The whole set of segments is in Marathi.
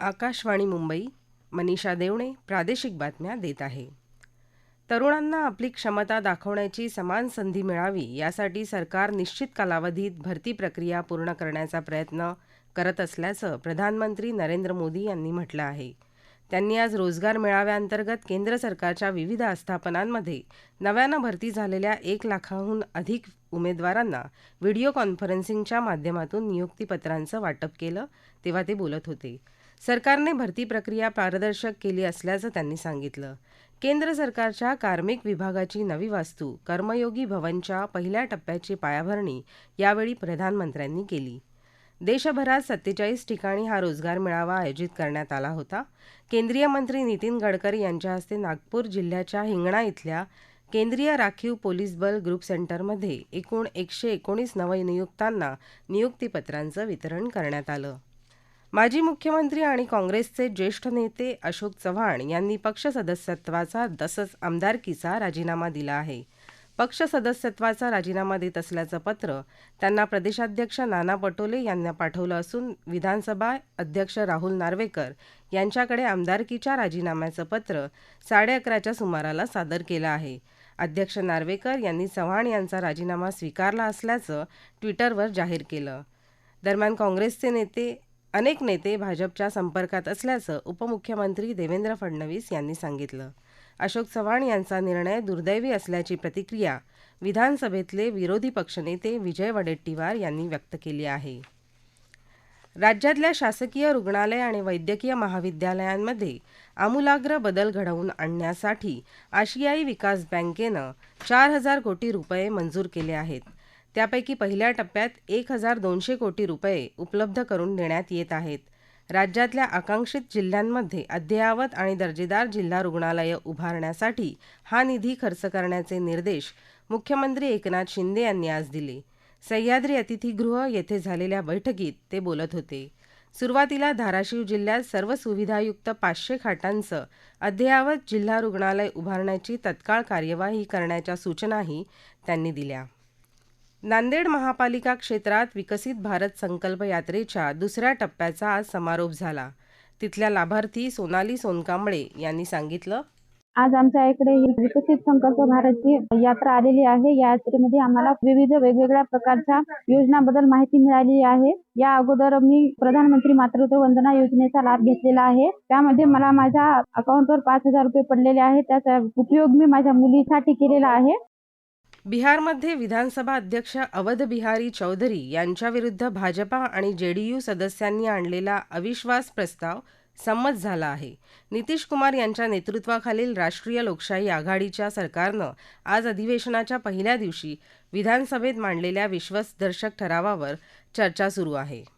आकाशवाणी मुंबई मनीषा देवणे प्रादेशिक बातम्या देत आहे. तरुणांना आपली क्षमता दाखवण्याची समान संधी मिळावी यासाठी सरकार निश्चित कालावधीत भरती प्रक्रिया पूर्ण करण्याचा प्रयत्न करत असल्याचं प्रधानमंत्री नरेंद्र मोदी यांनी म्हटलं आहे. त्यांनी आज रोजगार मेळाव्याअंतर्गत केंद्र सरकारच्या विविध आस्थापनांमध्ये नव्यानं भरती झालेल्या एक लाखाहून अधिक उमेदवारांना व्हिडिओ कॉन्फरन्सिंगच्या माध्यमातून नियुक्तीपत्रांचं वाटप केलं तेव्हा ते बोलत होते. सरकारने भरती प्रक्रिया पारदर्शक केली असल्याचं त्यांनी सांगितलं. केंद्र सरकारच्या कार्मिक विभागाची नवी वास्तू कर्मयोगी भवनच्या पहिल्या टप्प्याची पायाभरणी यावेळी प्रधानमंत्र्यांनी केली. देशभरात सत्तेचाळीस ठिकाणी हा रोजगार मेळावा आयोजित करण्यात आला होता. केंद्रीय मंत्री नितीन गडकरी यांच्या हस्ते नागपूर जिल्ह्याच्या हिंगणा इथल्या केंद्रीय राखीव पोलीस बल ग्रुप सेंटरमध्ये एकूण एकशे एकोणीस नवनियुक्तांना नियुक्तीपत्रांचं वितरण करण्यात आलं. माजी मुख्यमंत्री आणि काँग्रेसचे ज्येष्ठ नेते अशोक चव्हाण यांनी पक्ष सदस्यत्वाचा तसंच आमदारकीचा राजीनामा दिला आहे. पक्ष सदस्यत्वाचा राजीनामा देत असल्याचं पत्र त्यांना प्रदेशाध्यक्ष नाना पटोले यांना पाठवलं असून विधानसभा अध्यक्ष राहुल नार्वेकर यांच्याकडे आमदारकीच्या राजीनाम्याचं पत्र साडे अकराच्या सुमाराला सादर केलं आहे. अध्यक्ष नार्वेकर यांनी चव्हाण यांचा राजीनामा स्वीकारला असल्याचं ट्विटरवर जाहीर केलं. दरम्यान काँग्रेसचे नेते अनेक नेते भाजपच्या संपर्कात असल्याचं उपमुख्यमंत्री देवेंद्र फडणवीस यांनी सांगितलं. अशोक चव्हाण यांचा निर्णय दुर्दैवी असल्याची प्रतिक्रिया विधानसभेतले विरोधी पक्षनेते विजय वडेट्टीवार यांनी व्यक्त केली आहे. राज्यातल्या शासकीय रुग्णालय आणि वैद्यकीय महाविद्यालयांमध्ये आमूलाग्र बदल घडवून आणण्यासाठी आशियाई विकास बँकेनं चार हजार कोटी रुपये मंजूर केले आहेत. त्यापैकी पहिल्या टप्प्यात एक हजार दोनशे कोटी रुपये उपलब्ध करून देण्यात येत आहेत. राज्यातल्या आकांक्षित जिल्ह्यांमध्ये अद्ययावत आणि दर्जेदार जिल्हा रुग्णालयं उभारण्यासाठी हा निधी खर्च करण्याचे निर्देश मुख्यमंत्री एकनाथ शिंदे यांनी आज दिले. सह्याद्री अतिथीगृह येथे झालेल्या बैठकीत ते बोलत होते. सुरुवातीला धाराशिव जिल्ह्यात सर्व सुविधायुक्त पाचशे खाटांचं अद्ययावत जिल्हा रुग्णालय उभारण्याची तत्काळ कार्यवाही करण्याच्या सूचनाही त्यांनी दिल्या. नांदेड महापालिका क्षेत्रात विकसित भारत संकल्प यात्रेच्या दुसऱ्या टप्प्याचा आज समारोप झाला. तिथल्या लाभार्थी सोनाली सोनकांबळे यांनी सांगितलं. आज आमच्या इकडे विकसित संकल्प भारतची यात्रा आलेली आहे. या यात्रेमध्ये आम्हाला विविध वेगवेगळ्या प्रकारच्या योजनाबद्दल माहिती मिळाली आहे. या अगोदर मी प्रधानमंत्री मातृत्व वंदना योजनेचा लाभ घेतलेला आहे. त्यामध्ये मला माझ्या अकाउंटवर पाच हजार रुपये पडलेले आहेत. त्याचा उपयोग मी माझ्या मुलीसाठी केलेला आहे. बिहारमध्ये विधानसभा अध्यक्ष अवध बिहारी चौधरी यांच्याविरुद्ध भाजपा आणि जेडीयू सदस्यांनी आणलेला अविश्वास प्रस्ताव संमत झाला आहे. नितीश कुमार यांच्या नेतृत्वाखालील राष्ट्रीय लोकशाही आघाडीच्या सरकारनं आज अधिवेशनाच्या पहिल्या दिवशी विधानसभेत मांडलेल्या विश्वासदर्शक ठरावावर चर्चा सुरू आहे.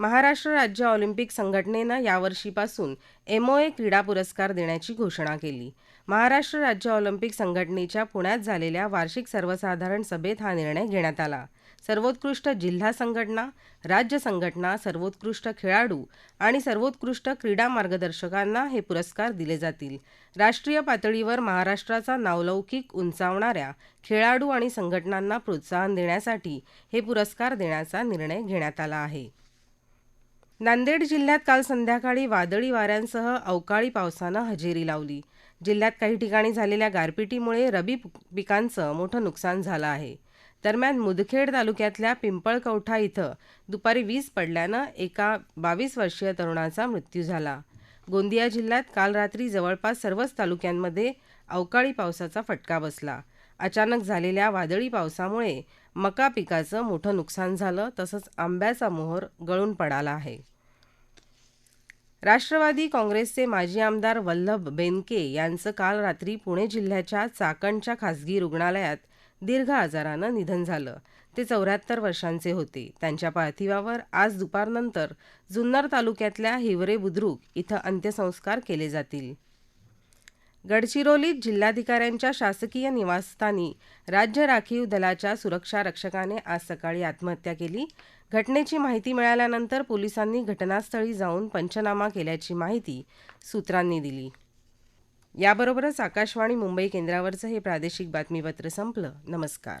महाराष्ट्र राज्य ऑलिम्पिक संघटनेनं यावर्षीपासून एमओए क्रीडा पुरस्कार देण्याची घोषणा केली. महाराष्ट्र राज्य ऑलिम्पिक संघटनेच्या पुण्यात झालेल्या वार्षिक सर्वसाधारण सभेत हा निर्णय घेण्यात आला. सर्वोत्कृष्ट जिल्हा संघटना राज्य संघटना सर्वोत्कृष्ट खेळाडू आणि सर्वोत्कृष्ट क्रीडा मार्गदर्शकांना हे पुरस्कार दिले जातील. राष्ट्रीय पातळीवर महाराष्ट्राचा नावलौकिक उंचावणाऱ्या खेळाडू आणि संघटनांना प्रोत्साहन देण्यासाठी हे पुरस्कार देण्याचा निर्णय घेण्यात आला आहे. नांदेड जिल्ह्यात काल संध्याकाळी वादळी वाऱ्यांसह अवकाळी पावसानं हजेरी लावली. जिल्ह्यात काही ठिकाणी झालेल्या गारपिटीमुळे रबी पिकांचं मोठं नुकसान झालं आहे. दरम्यान मुदखेड तालुक्यातल्या पिंपळकवठा इथं दुपारी वीज पडल्यानं एका बावीस वर्षीय तरुणाचा मृत्यू झाला. गोंदिया जिल्ह्यात काल रात्री जवळपास सर्वच तालुक्यांमध्ये अवकाळी पावसाचा फटका बसला. अचानक झालेल्या वादळी पावसामुळे मका पिकाचं मोठं नुकसान झालं तसंच आंब्याचा मोहर गळून पडाला आहे. राष्ट्रवादी काँग्रेसचे माजी आमदार वल्लभ बेनके यांचं काल रात्री पुणे जिल्ह्याच्या चाकणच्या खासगी रुग्णालयात दीर्घ आजारानं निधन झालं. ते चौऱ्याहत्तर वर्षांचे होते. त्यांच्या पार्थिवावर आज दुपारनंतर जुन्नर तालुक्यातल्या हिवरे बुद्रुक इथं अंत्यसंस्कार केले जातील. गडचिरोलीत जिल्हाधिकाऱ्यांच्या शासकीय निवासस्थानी राज्य राखीव दलाच्या सुरक्षा रक्षकाने आज सकाळी आत्महत्या केली. घटनेची माहिती मिळाल्यानंतर पोलिसांनी घटनास्थळी जाऊन पंचनामा केल्याची माहिती सूत्रांनी दिली. याबरोबरच आकाशवाणी मुंबई केंद्रावरचं हे प्रादेशिक बातमीपत्र संपलं. नमस्कार.